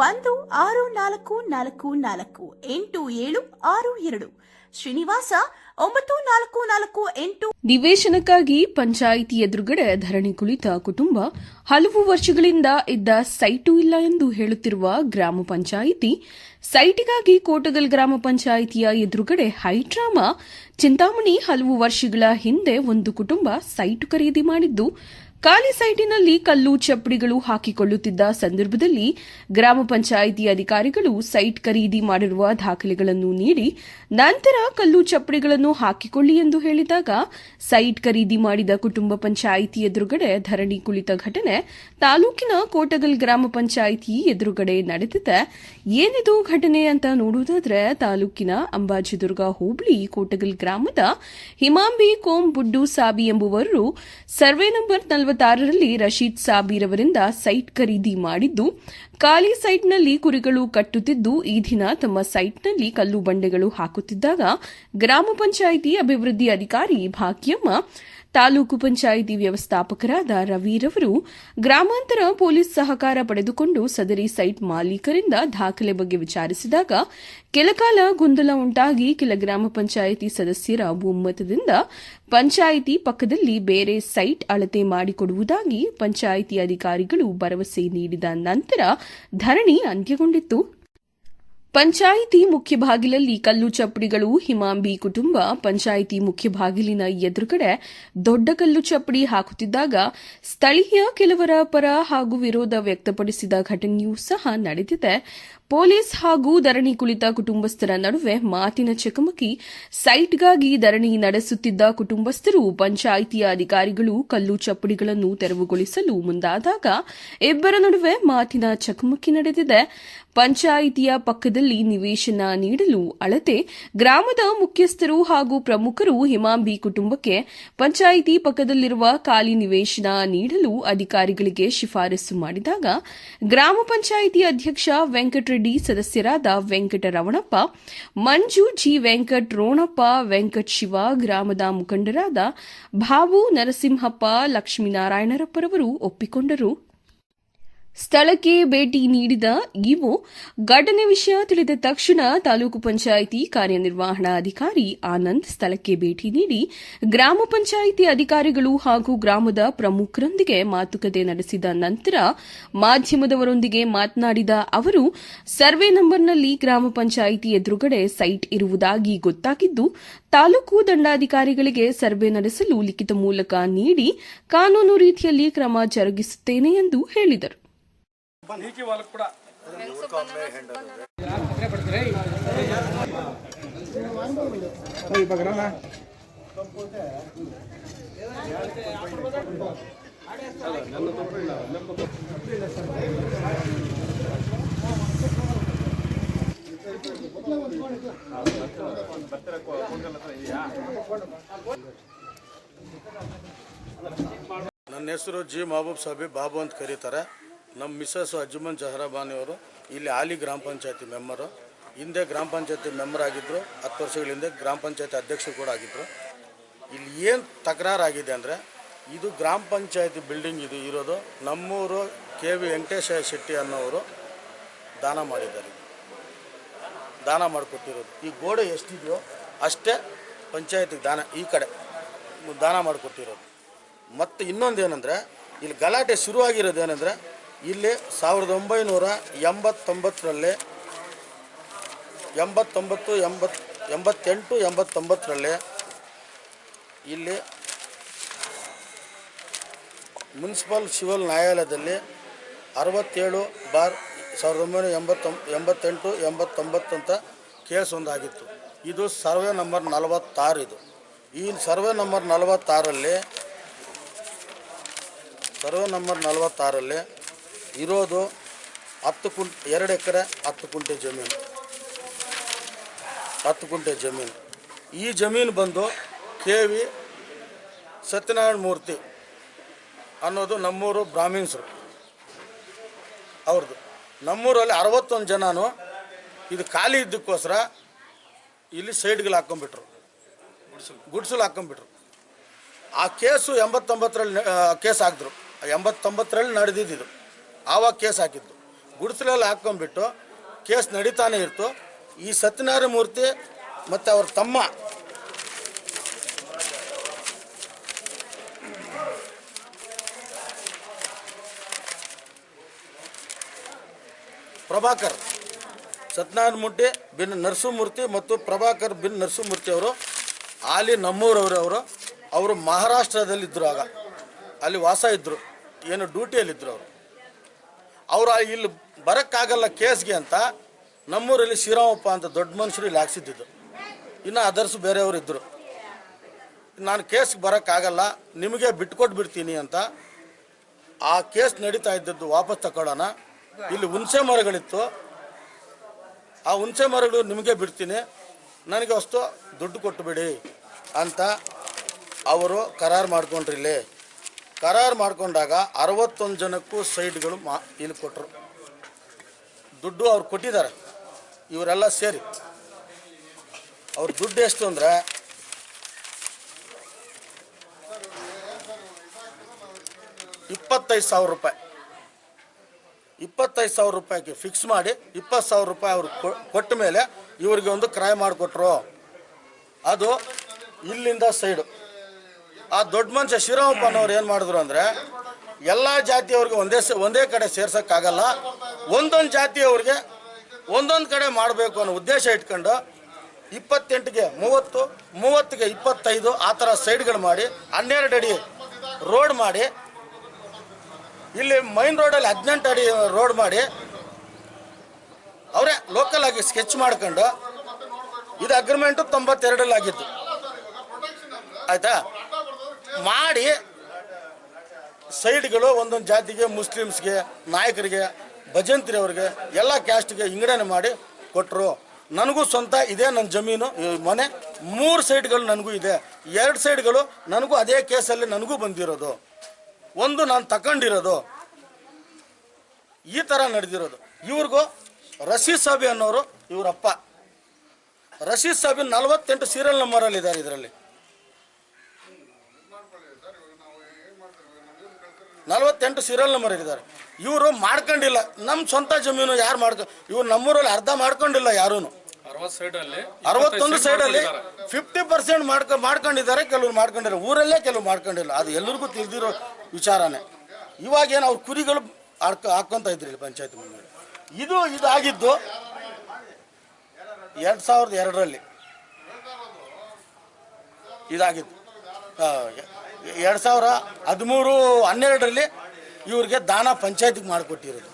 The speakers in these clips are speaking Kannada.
ಒಂದು ಆರು ನಾಲ್ಕು ನಾಲ್ಕು ನಾಲ್ಕು ಎಂಟು ಏಳು ಆರು ಎರಡು. ಶ್ರೀನಿವಾಸ, ಒಂಬತ್ತು ನಾಲ್ಕು ನಾಲ್ಕು ಎಂಟು. ನಿವೇಶನಕ್ಕಾಗಿ ಪಂಚಾಯಿತಿ ಎದುರುಗಡೆ ಧರಣಿ ಕುಳಿತ ಕುಟುಂಬ ಹಲವು ವರ್ಷಗಳಿಂದ ಇದ್ದ ಸೈಟು ಇಲ್ಲ ಎಂದು ಹೇಳುತ್ತಿರುವ ಗ್ರಾಮ ಪಂಚಾಯಿತಿ, ಸೈಟಿಗಾಗಿ ಕೋಟಗಲ್ ಗ್ರಾಮ ಪಂಚಾಯಿತಿಯ ಎದುರುಗಡೆ ಹೈಡ್ರಾಮಾ ಚಿಂತಾಮಣಿ ಹಲವು ವರ್ಷಗಳ ಹಿಂದೆ ಒಂದು ಕುಟುಂಬ ಸೈಟು ಖರೀದಿ ಮಾಡಿದ್ದು ಖಾಲಿ ಸೈಟಿನಲ್ಲಿ ಕಲ್ಲು ಚಪ್ಪಡಿಗಳು ಹಾಕಿಕೊಳ್ಳುತ್ತಿದ್ದ ಸಂದರ್ಭದಲ್ಲಿ ಗ್ರಾಮ ಪಂಚಾಯಿತಿ ಅಧಿಕಾರಿಗಳು ಸೈಟ್ ಖರೀದಿ ಮಾಡಿರುವ ದಾಖಲೆಗಳನ್ನು ನೀಡಿ, ನಂತರ ಕಲ್ಲು ಚಪ್ಪಡಿಗಳನ್ನು ಹಾಕಿಕೊಳ್ಳಿ ಎಂದು ಹೇಳಿದಾಗ ಸೈಟ್ ಖರೀದಿ ಮಾಡಿದ ಕುಟುಂಬ ಪಂಚಾಯಿತಿ ಎದುರುಗಡೆ ಧರಣಿ ಕುಳಿತ ಘಟನೆ ತಾಲೂಕಿನ ಕೋಟಗಲ್ ಗ್ರಾಮ ಪಂಚಾಯಿತಿ ಎದುರುಗಡೆ ನಡೆದಿದೆ. ಏನಿದು ಘಟನೆ ಅಂತ ನೋಡುವುದಾದ್ರೆ ತಾಲೂಕಿನ ಅಂಬಾಜಿದುರ್ಗ ಹೋಬಳಿ ಕೋಟಗಲ್ ಗ್ರಾಮದ ಹಿಮಾಂಬಿ ಕೋಂ ಬುಡ್ಡು ಸಾಬಿ ಎಂಬುವರು ಸರ್ವೆ ನಂಬರ್ ನಲವತ್ತಾರರಲ್ಲಿ ರಶೀದ್ ಸಾಬೀರವರಿಂದ ಸೈಟ್ ಖರೀದಿ ಮಾಡಿದ್ದು, ಖಾಲಿ ಸೈಟ್ನಲ್ಲಿ ಕುರಿಗಳು ಕಟ್ಟುತ್ತಿದ್ದು, ಈ ದಿನ ತಮ್ಮ ಸೈಟ್ನಲ್ಲಿ ಕಲ್ಲು ಬಂಡೆಗಳು ಹಾಕುತ್ತಿದ್ದಾಗ ಗ್ರಾಮ ಪಂಚಾಯಿತಿ ಅಭಿವೃದ್ಧಿ ಅಧಿಕಾರಿ ಭಾಗ್ಯಮ್ಮ ತಾಲೂಕು ಪಂಚಾಯಿತಿ ವ್ಯವಸ್ಥಾಪಕರಾದ ರವೀರವರು ಗ್ರಾಮಾಂತರ ಪೊಲೀಸ್ ಸಹಕಾರ ಪಡೆದುಕೊಂಡು ಸದರಿ ಸೈಟ್ ಮಾಲೀಕರಿಂದ ದಾಖಲೆ ಬಗ್ಗೆ ವಿಚಾರಿಸಿದಾಗ ಕೆಲಕಾಲ ಗೊಂದಲ ಉಂಟಾಗಿ ಕೆಲ ಗ್ರಾಮ ಪಂಚಾಯಿತಿ ಸದಸ್ಯರ ಒಮ್ಮತದಿಂದ ಪಂಚಾಯಿತಿ ಪಕ್ಕದಲ್ಲಿ ಬೇರೆ ಸೈಟ್ ಅಳತೆ ಮಾಡಿಕೊಡುವುದಾಗಿ ಪಂಚಾಯಿತಿ ಅಧಿಕಾರಿಗಳು ಭರವಸೆ ನೀಡಿದ ನಂತರ ಧರಣಿ ಅಂತ್ಯಗೊಂಡಿತ್ತು. ಪಂಚಾಯಿತಿ ಮುಖ್ಯ ಬಾಗಿಲಲ್ಲಿ ಕಲ್ಲು ಚಪ್ಪಡಿಗಳು, ಹಿಮಾಂಬಿ ಕುಟುಂಬ, ಪಂಚಾಯಿತಿ ಮುಖ್ಯ ಬಾಗಿಲಿನ ಎದುರುಗಡೆ ದೊಡ್ಡ ಕಲ್ಲು ಚಪ್ಪಡಿ ಹಾಕುತ್ತಿದ್ದಾಗ ಸ್ಥಳೀಯ ಕೆಲವರ ಪರ ಹಾಗೂ ವಿರೋಧ ವ್ಯಕ್ತಪಡಿಸಿದ ಘಟನೆಯೂ ಸಹ ನಡೆದಿದೆ. ಪೊಲೀಸ್ ಹಾಗೂ ಧರಣಿ ಕುಳಿತ ಕುಟುಂಬಸ್ಥರ ನಡುವೆ ಮಾತಿನ ಚಕಮಕಿ, ಸೈಟ್ಗಾಗಿ ಧರಣಿ ನಡೆಸುತ್ತಿದ್ದ ಕುಟುಂಬಸ್ಥರು ಪಂಚಾಯಿತಿಯ ಅಧಿಕಾರಿಗಳು ಕಲ್ಲು ಚಪ್ಪಡಿಗಳನ್ನು ತೆರವುಗೊಳಿಸಲು ಮುಂದಾದಾಗ ಇಬ್ಬರ ನಡುವೆ ಮಾತಿನ ಚಕಮಕಿ ನಡೆದಿದೆ. ಪಂಚಾಯಿತಿಯ ಪಕ್ಕದಲ್ಲಿ ನಿವೇಶನ ನೀಡಲು ಅಳತೆ, ಗ್ರಾಮದ ಮುಖ್ಯಸ್ಥರು ಹಾಗೂ ಪ್ರಮುಖರು ಹಿಮಾಂಬಿ ಕುಟುಂಬಕ್ಕೆ ಪಂಚಾಯಿತಿ ಪಕ್ಕದಲ್ಲಿರುವ ಖಾಲಿ ನಿವೇಶನ ನೀಡಲು ಅಧಿಕಾರಿಗಳಿಗೆ ಶಿಫಾರಸು ಮಾಡಿದಾಗ ಗ್ರಾಮ ಪಂಚಾಯಿತಿ ಅಧ್ಯಕ್ಷ ವೆಂಕಟರೆಡ್ಡಿ ಸದಸ್ಯರಾದ ವೆಂಕಟರವಣಪ್ಪ ಮಂಜು ಜಿ ವೆಂಕಟ್ ರೋಣಪ್ಪ ವೆಂಕಟ್ ಶಿವ ಗ್ರಾಮದ ಮುಖಂಡರಾದ ಭಾವು ನರಸಿಂಹಪ್ಪ ಲಕ್ಷ್ಮೀನಾರಾಯಣರಪ್ಪರವರು ಒಪ್ಪಿಕೊಂಡರು. ಸ್ಥಳಕ್ಕೆ ಭೇಟಿ ನೀಡಿದ ಇವು ಘಟನೆ ವಿಷಯ ತಿಳಿದ ತಕ್ಷಣ ತಾಲೂಕು ಪಂಚಾಯಿತಿ ಕಾರ್ಯನಿರ್ವಹಣಾಧಿಕಾರಿ ಆನಂದ್ ಸ್ಥಳಕ್ಕೆ ಭೇಟಿ ನೀಡಿ ಗ್ರಾಮ ಪಂಚಾಯಿತಿ ಅಧಿಕಾರಿಗಳು ಹಾಗೂ ಗ್ರಾಮದ ಪ್ರಮುಖರೊಂದಿಗೆ ಮಾತುಕತೆ ನಡೆಸಿದ ನಂತರ ಮಾಧ್ಯಮದವರೊಂದಿಗೆ ಮಾತನಾಡಿದ ಅವರು, ಸರ್ವೆ ನಂಬರ್ನಲ್ಲಿ ಗ್ರಾಮ ಪಂಚಾಯಿತಿ ಎದುರುಗಡೆ ಸೈಟ್ ಇರುವುದಾಗಿ ಗೊತ್ತಾಗಿದ್ದು, ತಾಲೂಕು ದಂಡಾಧಿಕಾರಿಗಳಿಗೆ ಸರ್ವೆ ನಡೆಸಲು ಲಿಖಿತ ಮೂಲಕ ನೀಡಿ, ಕಾನೂನು ರೀತಿಯಲ್ಲಿ ಕ್ರಮ ಜರುಗಿಸುತ್ತೇನೆ ಎಂದು ಹೇಳಿದರು. ಕೂಡ ನನ್ನ ಹೆಸರು ಜಿ ಮಹಬೂಬ್ ಸಾಬಿ ಬಾಬು ಅಂತ ಕರೀತಾರೆ. ನಮ್ಮ ಮಿಸಸ್ ಅಜ್ಮನ್ ಜಹರಾಬಾನಿ ಅವರು ಇಲ್ಲಿ ಆಲಿ ಗ್ರಾಮ ಪಂಚಾಯತಿ ಮೆಂಬರು ಹಿಂದೆ ಗ್ರಾಮ ಪಂಚಾಯತಿ ಮೆಂಬರ್ ಆಗಿದ್ದರು ಹತ್ತು ವರ್ಷಗಳ ಹಿಂದೆ ಗ್ರಾಮ ಪಂಚಾಯತಿ ಅಧ್ಯಕ್ಷರು ಕೂಡ ಆಗಿದ್ದರು ಇಲ್ಲಿ ಏನು ತಕರಾರಾಗಿದೆ ಅಂದರೆ, ಇದು ಗ್ರಾಮ ಪಂಚಾಯತಿ ಬಿಲ್ಡಿಂಗ್ ಇದು ಇರೋದು. ನಮ್ಮೂರು ಕೆ ವಿ ವೆಂಕಟೇಶ ಶೆಟ್ಟಿ ಅನ್ನೋರು ದಾನ ಮಾಡಿದ್ದಾರೆ. ದಾನ ಮಾಡಿಕೊಟ್ಟಿರೋದು. ಈ ಗೋಡೆ ಎಷ್ಟಿದೆಯೋ ಅಷ್ಟೇ ಪಂಚಾಯತಿಗೆ ದಾನ ಈ ಕಡೆ ದಾನ ಮಾಡಿಕೊಟ್ಟಿರೋದು. ಮತ್ತು ಇನ್ನೊಂದು ಏನಂದರೆ ಇಲ್ಲಿ ಗಲಾಟೆ ಶುರುವಾಗಿರೋದು ಏನಂದರೆ ಇಲ್ಲಿ ಸಾವಿರದ ಒಂಬೈನೂರ ಎಂಬತ್ತೊಂಬತ್ತರಲ್ಲಿ, ಎಂಬತ್ತೊಂಬತ್ತು, ಎಂಬತ್, ಎಂಬತ್ತೆಂಟು, ಎಂಬತ್ತೊಂಬತ್ತರಲ್ಲಿ ಇಲ್ಲಿ ಮುನ್ಸಿಪಲ್ ಸಿವಿಲ್ ನ್ಯಾಯಾಲಯದಲ್ಲಿ ಅರವತ್ತೇಳು ಬಾರ್ ಸಾವಿರದ ಒಂಬೈನೂರ ಎಂಬತ್ತೊಂಬ ಎಂಬತ್ತೆಂಟು, ಎಂಬತ್ತೊಂಬತ್ತು ಅಂತ ಕೇಸ್ ಒಂದಾಗಿತ್ತು. ಇದು ಸರ್ವೆ ನಂಬರ್ ನಲವತ್ತಾರು ಇದು. ಈ ಸರ್ವೆ ನಂಬರ್ ನಲವತ್ತಾರಲ್ಲಿ, ಸರ್ವೆ ನಂಬರ್ ನಲವತ್ತಾರಲ್ಲಿ ಇರೋದು ಹತ್ತು ಕುಂಟ್, ಎರಡು ಎಕರೆ ಹತ್ತು ಕುಂಟೆ ಜಮೀನು. ಹತ್ತು ಕುಂಟೆ ಜಮೀನು. ಈ ಜಮೀನು ಬಂದು ಕೆ ವಿ ಸತ್ಯನಾರಾಯಣ ಮೂರ್ತಿ ಅನ್ನೋದು ನಮ್ಮೂರು ಬ್ರಾಹ್ಮಿನ್ಸರು. ಅವ್ರದ್ದು. ನಮ್ಮೂರಲ್ಲಿ ಅರವತ್ತೊಂದು ಜನನು ಇದು ಖಾಲಿ ಇದ್ದಕ್ಕೋಸ್ಕರ ಇಲ್ಲಿ ಸೈಡ್ಗಳು ಹಾಕ್ಕೊಂಬಿಟ್ರು ಗುಡ್ಸಲು ಹಾಕ್ಕೊಂಬಿಟ್ರು ಆ ಕೇಸು ಎಂಬತ್ತೊಂಬತ್ತರಲ್ಲಿ ಕೇಸ್ ಹಾಕಿದ್ರು. ಎಂಬತ್ತೊಂಬತ್ತರಲ್ಲಿ ನಡೆದಿದ್ದು ಆವಾಗ ಕೇಸ್ ಹಾಕಿದ್ದು. ಗುಡಿಸಲಲ್ಲಿ ಹಾಕ್ಕೊಂಬಿಟ್ಟು ಕೇಸ್ ನಡೀತಾನೆ ಇರ್ತು. ಈ ಸತ್ಯನಾರಾಯಣ ಮೂರ್ತಿ ಮತ್ತು ಅವ್ರ ತಮ್ಮ ಪ್ರಭಾಕರ್, ಸತ್ಯನಾರಾಯಣ ಮೂರ್ತಿ ಬಿನ್ ನರಸಿಂಹಮೂರ್ತಿ ಮತ್ತು ಪ್ರಭಾಕರ್ ಬಿನ್ ನರಸಿಂಹಮೂರ್ತಿ ಅವರು ಆಲಿ ನಮ್ಮೂರವರು ಅವರು ಅವರು ಮಹಾರಾಷ್ಟ್ರದಲ್ಲಿದ್ದರು ಆಗ. ಅಲ್ಲಿ ವಾಸ ಇದ್ದರು ಏನು ಡ್ಯೂಟಿಯಲ್ಲಿದ್ದರು ಅವರು. ಅವರು ಇಲ್ಲಿ ಬರೋಕ್ಕಾಗಲ್ಲ ಕೇಸ್ಗೆ ಅಂತ ನಮ್ಮೂರಲ್ಲಿ ಶ್ರೀರಾಮಪ್ಪ ಅಂತ ದೊಡ್ಡ ಮನುಷ್ಯರು ಇಲ್ಲಿ ಹಾಕ್ಸಿದ್ದಿದ್ದು. ಇನ್ನು ಅದರ್ಸ್ ಬೇರೆಯವರು ಇದ್ದರು ನಾನು ಕೇಸ್ಗೆ ಬರೋಕ್ಕಾಗಲ್ಲ, ನಿಮಗೆ ಬಿಟ್ಕೊಟ್ಟು ಬಿಡ್ತೀನಿ ಅಂತ ಆ ಕೇಸ್ ನಡೀತಾ ಇದ್ದದ್ದು ವಾಪಸ್ ತಗೊಳ್ಳೋಣ ಇಲ್ಲಿ ಹುಣಸೆ ಮರಗಳಿತ್ತು. ಆ ಹುಣಸೆ ಮರಗಳು ನಿಮಗೆ ಬಿಡ್ತೀನಿ. ನನಗೆ ಅಷ್ಟು ದುಡ್ಡು ಕೊಟ್ಟುಬಿಡಿ ಅಂತ ಅವರು ಕರಾರು ಮಾಡ್ಕೊಂಡ್ರಿ ಇಲ್ಲಿ. ಕರಾರು ಮಾಡಿಕೊಂಡಾಗ ಅರವತ್ತೊಂದು ಜನಕ್ಕೂ ಸೈಡ್ಗಳು ಮಾ, ಇಲ್ಲಿ ಕೊಟ್ಟರು ದುಡ್ಡು ಅವ್ರು ಕೊಟ್ಟಿದ್ದಾರೆ. ಇವರೆಲ್ಲ ಸೇರಿ. ಅವ್ರ ದುಡ್ಡು ಎಷ್ಟು ಅಂದರೆ, ಇಪ್ಪತ್ತೈದು ಸಾವಿರ ರೂಪಾಯಿ. ಇಪ್ಪತ್ತೈದು ಸಾವಿರ ರೂಪಾಯಿಗೆ ಫಿಕ್ಸ್ ಮಾಡಿ, ಇಪ್ಪತ್ತು ಸಾವಿರ ರೂಪಾಯಿ ಅವ್ರು ಕೊಟ್ಟ ಮೇಲೆ ಇವರಿಗೆ ಒಂದು ಕ್ರಯ ಮಾಡಿಕೊಟ್ರು. ಅದು ಇಲ್ಲಿಂದ ಸೈಡು. ಆ ದೊಡ್ಡ ಮನುಷ್ಯ ಶ್ರೀರಾಮಪ್ಪನವ್ರು ಏನು ಮಾಡಿದ್ರು ಅಂದರೆ, ಎಲ್ಲ ಜಾತಿಯವ್ರಿಗೆ ಒಂದೇ ಒಂದೇ ಕಡೆ ಸೇರ್ಸೋಕ್ಕಾಗಲ್ಲ, ಒಂದೊಂದು ಜಾತಿಯವ್ರಿಗೆ ಒಂದೊಂದು ಕಡೆ ಮಾಡಬೇಕು ಅನ್ನೋ ಉದ್ದೇಶ ಇಟ್ಕೊಂಡು ಇಪ್ಪತ್ತೆಂಟಿಗೆ ಮೂವತ್ತು, ಮೂವತ್ತಿಗೆ ಇಪ್ಪತ್ತೈದು ಆ ಥರ ಸೈಡ್ಗಳು ಮಾಡಿ, ಹನ್ನೆರಡು ಅಡಿ ರೋಡ್ ಮಾಡಿ, ಇಲ್ಲಿ ಮೈನ್ ರೋಡಲ್ಲಿ ಹದಿನೆಂಟು ಅಡಿ ರೋಡ್ ಮಾಡಿ, ಅವರೇ ಲೋಕಲ್ ಆಗಿ ಸ್ಕೆಚ್ ಮಾಡ್ಕೊಂಡು, ಇದು ಅಗ್ರಿಮೆಂಟು ತೊಂಬತ್ತೆರಡಲ್ಲಿ ಆಗಿತ್ತು ಆಯ್ತಾ? ಮಾಡಿ ಸೈಡ್ಗಳು ಒಂದೊಂದು ಜಾತಿಗೆ, ಮುಸ್ಲಿಮ್ಸ್ಗೆ, ನಾಯಕರಿಗೆ, ಭಜಂತ್ರಿ ಅವ್ರಿಗೆ ಎಲ್ಲ ಕ್ಯಾಸ್ಟ್ಗೆ ವಿಂಗಡಣೆ ಮಾಡಿ ಕೊಟ್ಟರು ನನಗೂ ಸ್ವಂತ ಇದೆ ನನ್ನ ಜಮೀನು ಮನೆ. ಮೂರು ಸೈಡ್ಗಳು ನನಗೂ ಇದೆ. ಎರಡು ಸೈಡ್ಗಳು ನನಗೂ ಅದೇ ಕೇಸಲ್ಲಿ ನನಗೂ ಬಂದಿರೋದು. ಒಂದು ನಾನು ತಗೊಂಡಿರೋದು ಈ ಥರ ನಡೆದಿರೋದು. ಇವ್ರಿಗೂ ರಶೀದ್ ಸಾಬಿ ಅನ್ನೋರು ಇವರಪ್ಪ. ರಶೀದ್ ಸಾಬಿ ನಲವತ್ತೆಂಟು ಸೀರಿಯಲ್ ನಂಬರಲ್ಲಿ ಇದ್ದಾರೆ ಇದರಲ್ಲಿ. ನಲವತ್ತೆಂಟು ಸೀರಿಯಲ್ ನಂಬರ್ ಇದ್ದಾರೆ ಇವರು ಮಾಡ್ಕೊಂಡಿಲ್ಲ. ನಮ್ಮ ಸ್ವಂತ ಜಮೀನು ಯಾರು ಮಾಡ್ಕೊ ಇವ್ರು ನಮ್ಮೂರಲ್ಲಿ ಅರ್ಧ ಮಾಡ್ಕೊಂಡಿಲ್ಲ ಯಾರೂ ಅರವತ್ತೊಂದು ಸೈಡಲ್ಲಿ ಫಿಫ್ಟಿ ಪರ್ಸೆಂಟ್ ಮಾಡ್ಕೊ ಮಾಡ್ಕೊಂಡಿದ್ದಾರೆ ಕೆಲವ್ರು ಮಾಡ್ಕೊಂಡಿಲ್ಲ. ಊರಲ್ಲೇ ಕೆಲವ್ರು ಮಾಡ್ಕೊಂಡಿಲ್ಲ. ಅದು ಎಲ್ಲರಿಗೂ ತಿಳಿದಿರೋ ವಿಚಾರನೇ. ಇವಾಗ ಏನು ಅವ್ರ ಕುರಿಗಳು ಆಡ್ಕ ಹಾಕ್ಕೊಂತ ಇದ್ರಿ ಪಂಚಾಯತ್ ಮುಂದೆ. ಇದು ಇದಾಗಿದ್ದು ಎರಡು ಸಾವಿರದ ಎರಡರಲ್ಲಿ ಇದಾಗಿದ್ದು. ಎರಡು ಸಾವಿರ ಹದಿಮೂರು, ಹನ್ನೆರಡರಲ್ಲಿ ಇವ್ರಿಗೆ ದಾನ ಪಂಚಾಯತಿಗೆ ಮಾಡಿಕೊಟ್ಟಿರೋದು.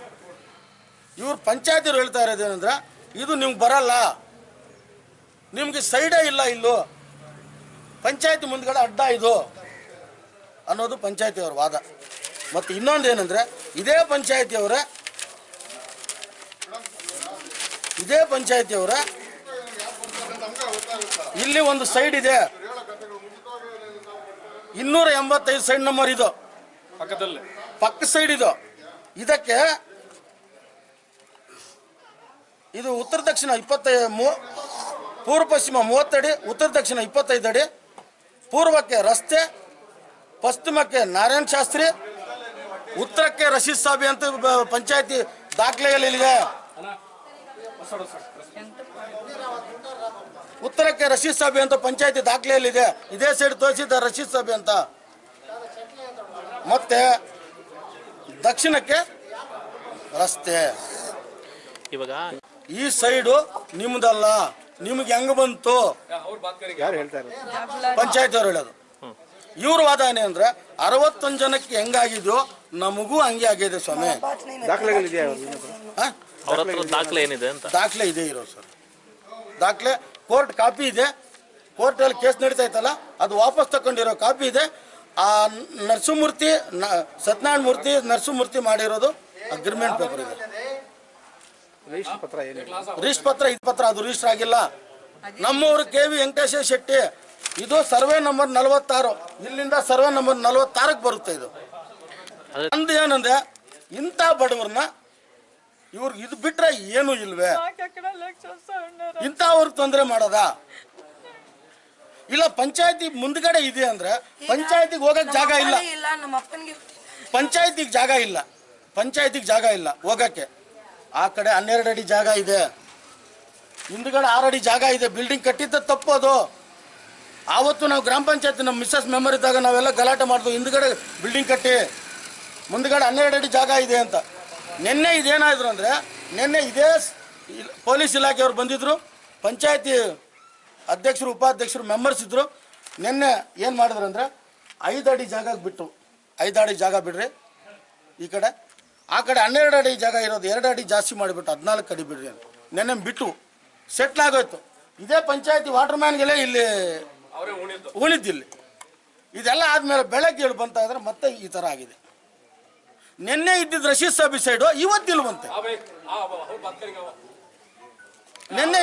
ಇವ್ರು ಪಂಚಾಯತಿಯವ್ರು ಹೇಳ್ತಾ ಇರೋದು ಏನಂದ್ರೆ, ಇದು ನಿಮ್ಗೆ ಬರಲ್ಲ. ನಿಮಗೆ ಸೈಡೇ ಇಲ್ಲ ಇಲ್ಲೂ. ಪಂಚಾಯತಿ ಮುಂದ್ಗಡೆ ಅಡ್ಡ ಇದು ಅನ್ನೋದು ಪಂಚಾಯತಿಯವ್ರ ವಾದ. ಮತ್ತು ಇನ್ನೊಂದು ಏನಂದ್ರೆ, ಇದೇ ಪಂಚಾಯತಿಯವರ ಇದೇ ಪಂಚಾಯತಿಯವರ, ಇಲ್ಲಿ ಒಂದು ಸೈಡ್ ಇದೆ. ಇನ್ನೂರ ಎಂಬತ್ತೈದು ಸೈಡ್ ನಂಬರ್ ಇದು. ಪಕ್ಕದಲ್ಲಿ. ಪಕ್ಕ ಸೈಡ್ ಇದು. ಇದಕ್ಕೆ ಇದು ಉತ್ತರ ದಕ್ಷಿಣ ಇಪ್ಪತ್ತೈ ಪೂರ್ವ ಪಶ್ಚಿಮ ಮೂವತ್ತಡಿ ಉತ್ತರ ದಕ್ಷಿಣ ಇಪ್ಪತ್ತೈದು ಅಡಿ ಪೂರ್ವಕ್ಕೆ ರಸ್ತೆ ಪಶ್ಚಿಮಕ್ಕೆ ನಾರಾಯಣ ಶಾಸ್ತ್ರಿ ಉತ್ತರಕ್ಕೆ ರಶೀದ್ ಸಾಬಿ ಅಂತ ಪಂಚಾಯತಿ ದಾಖಲೆಗಳಿದೆ ಉತ್ತರಕ್ಕೆ ರಶೀದ್ ಸಭೆ ಅಂತ ಪಂಚಾಯತಿ ದಾಖಲೆಯಲ್ಲಿ ಇದೆ ಇದೇ ಸೈಡ್ ತೋರಿಸಿದ ರಶೀದ್ ಸಭೆ ಅಂತ. ಮತ್ತೆ ದಕ್ಷಿಣಕ್ಕೆ ರಸ್ತೆ. ಇವಾಗ ಈ ಸೈಡು ನಿಮ್ದಲ್ಲ. ನಿಮ್ಗೆ ಹೆಂಗ್ ಬಂತು? ಪಂಚಾಯತ್ ಅವ್ರು ಹೇಳೋದು. ಇವ್ರ ವಾದ ಏನಂದ್ರೆ ಅರವತ್ತೊಂದು ಜನಕ್ಕೆ ಹೆಂಗಾಗಿದ್ಯೋ ನಮಗೂ ಹಂಗೆ ಆಗಿದೆ ಸ್ವಾಮಿ. ದಾಖಲೆ ಏನಿದೆ ಅಂತ? ದಾಖಲೆ ಇದೆ ಇರೋ ಸರ್. ದಾಖಲೆ ಕೋರ್ಟ್ ಕಾಪಿ ಇದೆ. ಕೋರ್ಟಲ್ಲಿ ಕೇಸ್ ನಡೀತಾ ಇತ್ತಲ್ಲ ಅದು ವಾಪಸ್ ತಗೊಂಡಿರೋ ಕಾಪಿ ಇದೆ. ಆ ನರಸಿಂಹಮೂರ್ತಿ ಸತ್ಯನಾರಾಯಣ ಮೂರ್ತಿ ನರಸಿಂಹಮೂರ್ತಿ ಮಾಡಿರೋದು ಅಗ್ರಿಮೆಂಟ್ ಪೇಪರ್ ಇದೆ. ರಿಜಿಸ್ಟರ್ ಪತ್ರ ಇದು ಪತ್ರ ಅದು ರಿಜಿಸ್ಟರ್ ಆಗಿಲ್ಲ. ನಮ್ಮೂರು ಕೆ ವಿ ವೆಂಕಟೇಶ ಶೆಟ್ಟಿ ಇದು ಸರ್ವೆ ನಂಬರ್ ನಲವತ್ತಾರು. ಇಲ್ಲಿಂದ ಸರ್ವೆ ನಂಬರ್ ನಲವತ್ತಾರಕ್ಕೆ ಬರುತ್ತೆ ಇದು. ನಂದು ಅಂದ ಏನಂದ್ರೆ ಇಂಥ ಬಡವ್ರನ್ನ ಇವ್ರಿಗೆ ಇದು ಬಿಟ್ರೆ ಏನು ಇಲ್ವೇ? ಇಂಥವ್ರಿಗೆ ತೊಂದರೆ ಮಾಡೋದ? ಇಲ್ಲ ಪಂಚಾಯತಿ ಮುಂದ್ಗಡೆ ಇದೆ ಅಂದ್ರೆ ಪಂಚಾಯತಿಗೆ ಹೋಗಕ್ ಜಾಗ ಇಲ್ಲ. ಇಲ್ಲ ನಮ್ಮ ಅಪ್ಪನಿಗೆ ಪಂಚಾಯತಿಗೆ ಜಾಗ ಇಲ್ಲ. ಪಂಚಾಯತಿಗೆ ಜಾಗ ಇಲ್ಲ ಹೋಗಕ್ಕೆ. ಆ ಕಡೆ ಹನ್ನೆರಡು ಅಡಿ ಜಾಗ ಇದೆ. ಹಿಂದ್ಗಡೆ ಆರು ಅಡಿ ಜಾಗ ಇದೆ. ಬಿಲ್ಡಿಂಗ್ ಕಟ್ಟಿದ್ದ ತಪ್ಪು ಅದು. ಆವತ್ತು ನಾವು ಗ್ರಾಮ ಪಂಚಾಯತ್ ನಮ್ಮ ಮಿಸ್ಸಸ್ ಮೆಂಬರ್ ಇದ್ದಾಗ ನಾವೆಲ್ಲ ಗಲಾಟೆ ಮಾಡಿದ್ವು ಹಿಂದ್ಗಡೆ ಬಿಲ್ಡಿಂಗ್ ಕಟ್ಟಿ ಮುಂದ್ಗಡೆ ಹನ್ನೆರಡು ಅಡಿ ಜಾಗ ಇದೆ ಅಂತ. ನಿನ್ನೆ ಇದೇನಾದ್ರು ಅಂದರೆ ನಿನ್ನೆ ಇದೇ ಪೊಲೀಸ್ ಇಲಾಖೆಯವರು ಬಂದಿದ್ರು ಪಂಚಾಯತಿ ಅಧ್ಯಕ್ಷರು ಉಪಾಧ್ಯಕ್ಷರು ಮೆಂಬರ್ಸ್ ಇದ್ದರು ನಿನ್ನೆ ಏನು ಮಾಡಿದ್ರು ಅಂದರೆ ಐದು ಅಡಿ ಜಾಗಕ್ಕೆ ಬಿಟ್ಟು ಐದು ಅಡಿ ಜಾಗ ಬಿಡ್ರಿ ಈ ಕಡೆ. ಆ ಕಡೆ ಹನ್ನೆರಡು ಅಡಿ ಜಾಗ ಇರೋದು ಎರಡು ಅಡಿ ಜಾಸ್ತಿ ಮಾಡಿಬಿಟ್ಟು ಹದಿನಾಲ್ಕು ಅಡಿ ಬಿಡ್ರಿ ಅಂತ. ನೆನ್ನೆ ಬಿಟ್ಟು ಸೆಟ್ಲ್ ಆಗೋಯ್ತು. ಇದೇ ಪಂಚಾಯತಿ ವಾಟರ್ ಮ್ಯಾನ್ಗೆಲ್ಲ ಇಲ್ಲಿ ಉಳಿದಿಲ್ಲಿ. ಇದೆಲ್ಲ ಆದಮೇಲೆ ಬೆಳಗ್ಗೆ ಹೇಳಿ ಬಂತ ಇದ್ರೆ ಮತ್ತೆ ಈ ಥರ ಆಗಿದೆ. ನಿನ್ನೆ ಇದ್ದಿದ್ದು ರಶೀದ್ ಸಾಬಿ ಸೈಡು ಇವತ್ತಿಲ್ವಂತೆ. ನಿನ್ನೆ